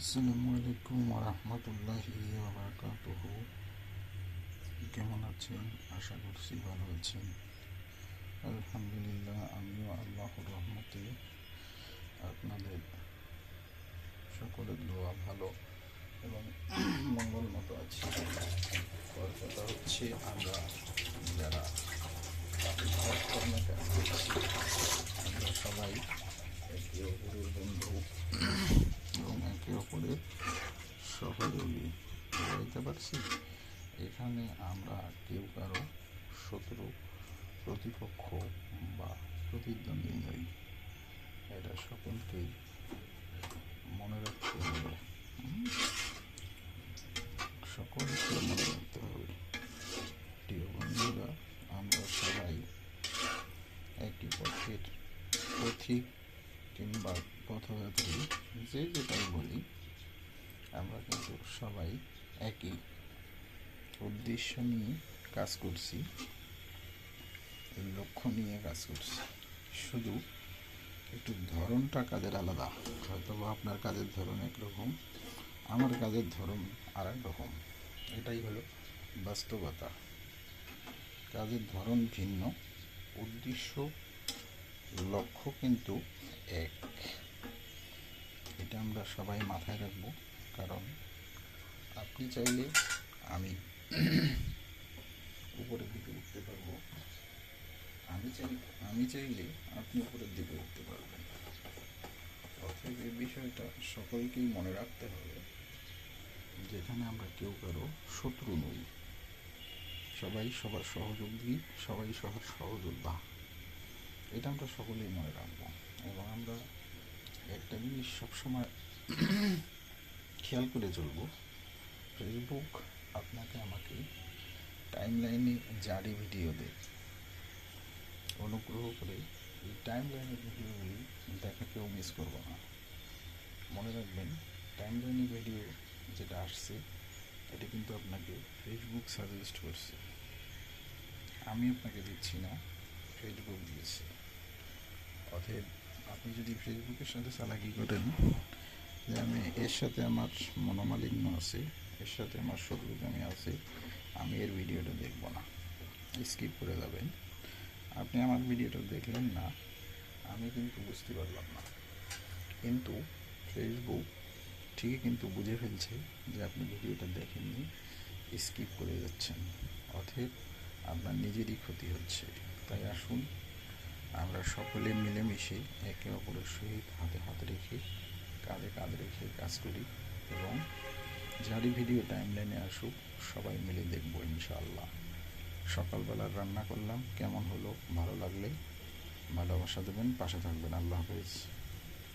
আসসালামু আলাইকুম রহমতুল্লাহি বারাকাতুহ কেমন আছেন? আশা করছি ভালো আছেন। আলহামদুলিল্লাহ, আমিও আল্লাহর রহমতে আপনাদের সকলের দোয়া ভালো এবং মঙ্গল মতো আছি। কথা হচ্ছে, আমরা যারা কর্মে কাজ করছি আমরা সবাই একে অপরের বন্ধু এবং একে অপরের সহযোগী বুঝতে পারছি। এখানে আমরা কেউ কারও শত্রু, প্রতিপক্ষ বা প্রতিদ্বন্দ্বী নই। এটা সকলকেই মনে রাখতে হবে। সকলকে মনে রাখতে হবে। প্রিয় বন্ধুরা, আমরা সবাই একটি পথের পথিক কিংবা পথযাত্রী, যে যেটাই বলি সবাই একই উদ্দেশ্য নিয়ে কাজ করছি লক্ষ্য নিয়ে কাজ করছি। শুধু একটু ধরনটা কাজের আলাদা হয়তো বা আপনার কাজের ধরন একরকম, আমার কাজের ধরন আর রকম এটাই হলো বাস্তবতা। কাজের ধরন ভিন্ন, উদ্দেশ্য, লক্ষ্য কিন্তু এক। এটা আমরা সবাই মাথায় রাখব। আপনি চাইলে আমি উপরের দিকে উঠতে পারব। আমি চাই, আমি চাইলে আপনি উপরের দিকে উঠতে পারবেন। অতএব এই বিষয়টা সকলকেই মনে রাখতে হবে, যেখানে আমরা কেউ কারও শত্রু নই। সবাই সবার সহযোগী, সবাই সবার সহযোদ্ধা। এটা আমরা সকলেই মনে রাখব। এবং আমরা একটা জিনিস সবসময় খেয়াল করে চলবো ফেসবুক আপনাকে আমাকে টাইম লাইনে জারি ভিডিও দেয়। অনুগ্রহ করে এই টাইম লাইনের ভিডিওগুলি দেখা কেউ মিস করব না। মনে রাখবেন টাইম লাইনে ভিডিও যেটা আসছে, এটা কিন্তু আপনাকে ফেসবুক সাজেস্ট করছে। আমি আপনাকে দিচ্ছি না ফেসবুক দিয়েছে। অতএব আপনি যদি ফেসবুকের সাথে চালাকি করেন, যে আমি এর সাথে আমার মনোমালিন্য আছে এর সাথে আমার শত্রুতামি আছে, আমি এর ভিডিওটা দেখব না। স্কিপ করে যাবেন। আপনি আমার ভিডিওটা দেখলেন না, আমি কিন্তু বুঝতে পারলাম না। কিন্তু ফেসবুক ঠিকই কিন্তু বুঝে ফেলছে যে আপনি ভিডিওটা দেখেননি, স্কিপ করে যাচ্ছেন। অতএব আপনার নিজেরই ক্ষতি হচ্ছে। তাই আসুন, আমরা সকলে মিলেমিশে একে অপরের সহিত হাতে হাত রেখে, কাঁধে কাঁধ রেখে কাজ করি এবং যারই ভিডিও টাইম লাইনে আসুক, সবাই মিলে দেখব ইনশাআল্লাহ। সকালবেলা রান্না করলাম, কেমন হলো, ভালো লাগলে? ভালোবাসা দেবেন, পাশে থাকবেন। আল্লাহ হাফেজ।